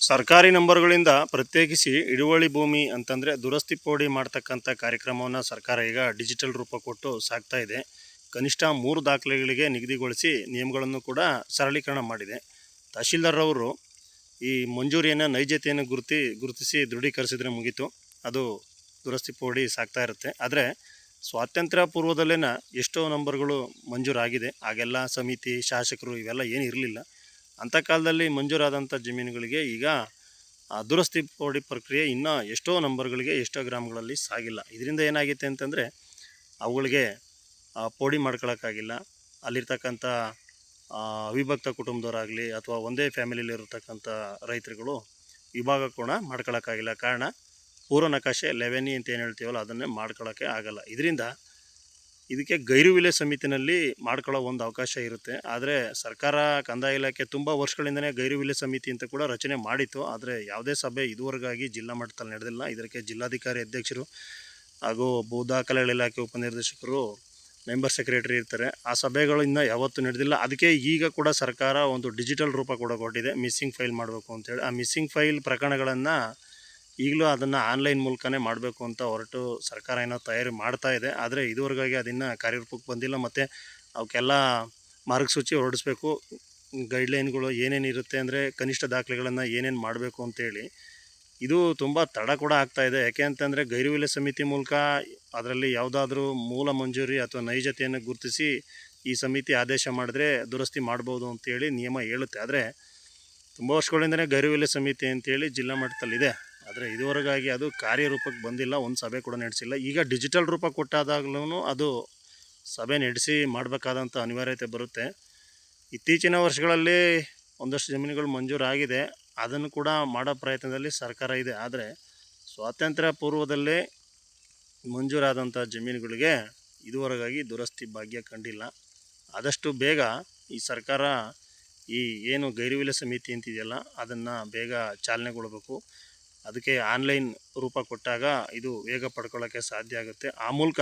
ಸರ್ಕಾರಿ ನಂಬರ್ಗಳಿಂದ ಪ್ರತ್ಯೇಕಿಸಿ ಹಿಡುವಳಿ ಭೂಮಿ ಅಂತಂದರೆ ದುರಸ್ತಿ ಪೋಡಿ ಮಾಡ್ತಕ್ಕಂಥ ಕಾರ್ಯಕ್ರಮವನ್ನು ಸರ್ಕಾರ ಈಗ ಡಿಜಿಟಲ್ ರೂಪ ಕೊಟ್ಟು ಸಾಕ್ತಾ ಇದೆ. ಕನಿಷ್ಠ ಮೂರು ದಾಖಲೆಗಳಿಗೆ ನಿಗದಿಗೊಳಿಸಿ ನಿಯಮಗಳನ್ನು ಕೂಡ ಸರಳೀಕರಣ ಮಾಡಿದೆ. ತಹಶೀಲ್ದಾರ್ರವರು ಈ ಮಂಜೂರಿಯನ್ನು ನೈಜತೆಯನ್ನು ಗುರುತಿ, ಗುರುತಿಸಿ ದೃಢೀಕರಿಸಿದ್ರೆ ಮುಗೀತು. ಅದು ದುರಸ್ತಿ ಪೋಡಿ ಸಾಗ್ತಾ ಇರುತ್ತೆ. ಆದರೆ ಸ್ವಾತಂತ್ರ್ಯ ಪೂರ್ವದಲ್ಲೇನ ಎಷ್ಟೋ ನಂಬರ್ಗಳು ಮಂಜೂರಾಗಿದೆ. ಆಗೆಲ್ಲ ಸಮಿತಿ, ಶಾಸಕರು ಇವೆಲ್ಲ ಏನು ಇರಲಿಲ್ಲ ಅಂಥ ಕಾಲದಲ್ಲಿ ಮಂಜೂರಾದಂಥ ಜಮೀನುಗಳಿಗೆ ಈಗ ದುರಸ್ತಿ ಪೋಡಿ ಪ್ರಕ್ರಿಯೆ ಇನ್ನೂ ಎಷ್ಟೋ ನಂಬರ್ಗಳಿಗೆ, ಎಷ್ಟೋ ಗ್ರಾಮಗಳಲ್ಲಿ ಸಾಗಿಲ್ಲ. ಇದರಿಂದ ಏನಾಗಿದೆ ಅಂತಂದರೆ, ಅವುಗಳಿಗೆ ಪೋಡಿ ಮಾಡ್ಕೊಳಕ್ಕಾಗಿಲ್ಲ. ಅಲ್ಲಿರ್ತಕ್ಕಂಥ ಅವಿಭಕ್ತ ಕುಟುಂಬದವರಾಗಲಿ ಅಥವಾ ಒಂದೇ ಫ್ಯಾಮಿಲಿಲಿರ್ತಕ್ಕಂಥ ರೈತರುಗಳು ವಿಭಾಗ ಕೂಡ ಮಾಡ್ಕೊಳಕ್ಕಾಗಿಲ್ಲ. ಕಾರಣ ಪೂರ್ವ ನಕಾಶೆ ಲೆವೆನಿ ಅಂತ ಏನು ಹೇಳ್ತೀವಲ್ಲ, ಅದನ್ನೇ ಮಾಡ್ಕೊಳ್ಳೋಕ್ಕೆ ಆಗಲ್ಲ. ಇದರಿಂದ ಇದಕ್ಕೆ ಗೈರು ವಿಲೆ ಸಮಿತಿನಲ್ಲಿ ಮಾಡ್ಕೊಳ್ಳೋ ಒಂದು ಅವಕಾಶ ಇರುತ್ತೆ. ಆದರೆ ಸರ್ಕಾರ, ಕಂದಾಯ ಇಲಾಖೆ ತುಂಬ ವರ್ಷಗಳಿಂದನೇ ಗೈರು ವಿಲೆ ಸಮಿತಿ ಅಂತ ಕೂಡ ರಚನೆ ಮಾಡಿತ್ತು. ಆದರೆ ಯಾವುದೇ ಸಭೆ ಇದುವರೆಗಾಗಿ ಜಿಲ್ಲಾ ಮಟ್ಟದಲ್ಲಿ ನಡೆದಿಲ್ಲ. ಇದಕ್ಕೆ ಜಿಲ್ಲಾಧಿಕಾರಿ ಅಧ್ಯಕ್ಷರು ಹಾಗೂ ಭೂ ದಾಖಲೆಗಳ ಇಲಾಖೆ ಉಪನಿರ್ದೇಶಕರು ಮೆಂಬರ್ ಸೆಕ್ರೆಟರಿ ಇರ್ತಾರೆ. ಆ ಸಭೆಗಳು ಇನ್ನೂ ಯಾವತ್ತೂ ನಡೆದಿಲ್ಲ. ಅದಕ್ಕೆ ಈಗ ಕೂಡ ಸರ್ಕಾರ ಒಂದು ಡಿಜಿಟಲ್ ರೂಪ ಕೂಡ ಕೊಟ್ಟಿದೆ. ಮಿಸ್ಸಿಂಗ್ ಫೈಲ್ ಮಾಡಬೇಕು ಅಂತೇಳಿ ಆ ಮಿಸ್ಸಿಂಗ್ ಫೈಲ್ ಪ್ರಕರಣಗಳನ್ನು ಈಗಲೂ ಅದನ್ನು ಆನ್ಲೈನ್ ಮೂಲಕನೇ ಮಾಡಬೇಕು ಅಂತ ಹೊರಟು ಸರ್ಕಾರ ಏನೋ ತಯಾರಿ ಮಾಡ್ತಾ ಇದೆ. ಆದರೆ ಇದುವರೆಗಾಗಿ ಅದನ್ನು ಕಾರ್ಯರೂಪಕ್ಕೆ ಬಂದಿಲ್ಲ. ಮತ್ತು ಅವಕ್ಕೆಲ್ಲ ಮಾರ್ಗಸೂಚಿ ಹೊರಡಿಸ್ಬೇಕು. ಗೈಡ್ಲೈನ್ಗಳು ಏನೇನು ಇರುತ್ತೆ ಅಂದರೆ ಕನಿಷ್ಠ ದಾಖಲೆಗಳನ್ನು ಏನೇನು ಮಾಡಬೇಕು ಅಂತೇಳಿ ಇದು ತುಂಬ ತಡ ಕೂಡ ಆಗ್ತಾ ಇದೆ. ಯಾಕೆ ಅಂತಂದರೆ ಗೈರುವಿಲೆ ಸಮಿತಿ ಮೂಲಕ ಅದರಲ್ಲಿ ಯಾವುದಾದ್ರೂ ಮೂಲ ಮಂಜೂರಿ ಅಥವಾ ನೈಜತೆಯನ್ನು ಗುರುತಿಸಿ ಈ ಸಮಿತಿ ಆದೇಶ ಮಾಡಿದ್ರೆ ದುರಸ್ತಿ ಮಾಡ್ಬೋದು ಅಂತೇಳಿ ನಿಯಮ ಹೇಳುತ್ತೆ. ಆದರೆ ತುಂಬ ವರ್ಷಗಳಿಂದಲೇ ಗೈರುವಿಲೆ ಸಮಿತಿ ಅಂತೇಳಿ ಜಿಲ್ಲಾ ಮಟ್ಟದಲ್ಲಿದೆ. ಆದರೆ ಇದುವರೆಗಾಗಿ ಅದು ಕಾರ್ಯರೂಪಕ್ಕೆ ಬಂದಿಲ್ಲ, ಒಂದು ಸಭೆ ಕೂಡ ನಡೆಸಿಲ್ಲ. ಈಗ ಡಿಜಿಟಲ್ ರೂಪ ಕೊಟ್ಟಾದಾಗ್ಲೂ ಅದು ಸಭೆ ನಡೆಸಿ ಮಾಡಬೇಕಾದಂಥ ಅನಿವಾರ್ಯತೆ ಬರುತ್ತೆ. ಇತ್ತೀಚಿನ ವರ್ಷಗಳಲ್ಲಿ ಒಂದಷ್ಟು ಜಮೀನುಗಳು ಮಂಜೂರಾಗಿದೆ. ಅದನ್ನು ಕೂಡ ಮಾಡೋ ಪ್ರಯತ್ನದಲ್ಲಿ ಸರ್ಕಾರ ಇದೆ. ಆದರೆ ಸ್ವಾತಂತ್ರ್ಯ ಪೂರ್ವದಲ್ಲೇ ಮಂಜೂರಾದಂಥ ಜಮೀನುಗಳಿಗೆ ಇದುವರೆಗಾಗಿ ದುರಸ್ತಿ ಭಾಗ್ಯ ಕಂಡಿಲ್ಲ. ಆದಷ್ಟು ಬೇಗ ಈ ಸರ್ಕಾರ ಈ ಏನು ಗೈರುವಿಲ ಸಮಿತಿ ಅಂತಿದೆಯಲ್ಲ, ಅದನ್ನು ಬೇಗ ಚಾಲನೆಗೊಳ್ಬೇಕು. ಅದಕ್ಕೆ ಆನ್ಲೈನ್ ರೂಪ ಕೊಟ್ಟಾಗ ಇದು ವೇಗ ಪಡ್ಕೊಳ್ಳೋಕ್ಕೆ ಸಾಧ್ಯ ಆಗುತ್ತೆ. ಆ ಮೂಲಕ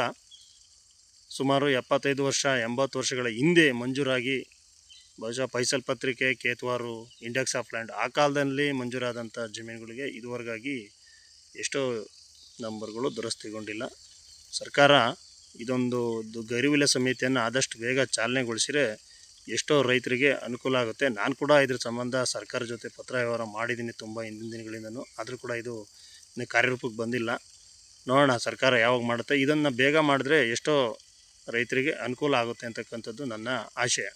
ಸುಮಾರು ಎಪ್ಪತ್ತೈದು ವರ್ಷ, ಎಂಬತ್ತು ವರ್ಷಗಳ ಹಿಂದೆ ಮಂಜೂರಾಗಿ ಬಹುಶಃ ಪೈಸಲ್ ಪತ್ರಿಕೆ, ಕೇತ್ವಾರು ಇಂಡೆಕ್ಸ್ ಆಫ್ ಲ್ಯಾಂಡ್ ಆ ಕಾಲದಲ್ಲಿ ಮಂಜೂರಾದಂಥ ಜಮೀನುಗಳಿಗೆ ಇದುವರೆಗಾಗಿ ಎಷ್ಟೋ ನಂಬರ್ಗಳು ದುರಸ್ತಿಗೊಂಡಿಲ್ಲ. ಸರ್ಕಾರ ಇದೊಂದು ಗರಿವಿಲ ಸಮಿತಿಯನ್ನು ಆದಷ್ಟು ಬೇಗ ಚಾಲನೆಗೊಳಿಸಿದರೆ ಎಷ್ಟೋ ರೈತರಿಗೆ ಅನುಕೂಲ ಆಗುತ್ತೆ. ನಾನು ಕೂಡ ಇದ್ರ ಸಂಬಂಧ ಸರ್ಕಾರ ಜೊತೆ ಪತ್ರ ವ್ಯವಹಾರ ಮಾಡಿದ್ದೀನಿ ತುಂಬ ಹಿಂದಿನ ದಿನಗಳಿಂದನೂ. ಆದರೂ ಕೂಡ ಇದು ಕಾರ್ಯರೂಪಕ್ಕೆ ಬಂದಿಲ್ಲ. ನೋಡೋಣ ಸರ್ಕಾರ ಯಾವಾಗ ಮಾಡುತ್ತೆ. ಇದನ್ನು ಬೇಗ ಮಾಡಿದ್ರೆ ಎಷ್ಟೋ ರೈತರಿಗೆ ಅನುಕೂಲ ಆಗುತ್ತೆ ಅಂತಕ್ಕಂಥದ್ದು ನನ್ನ ಆಶಯ.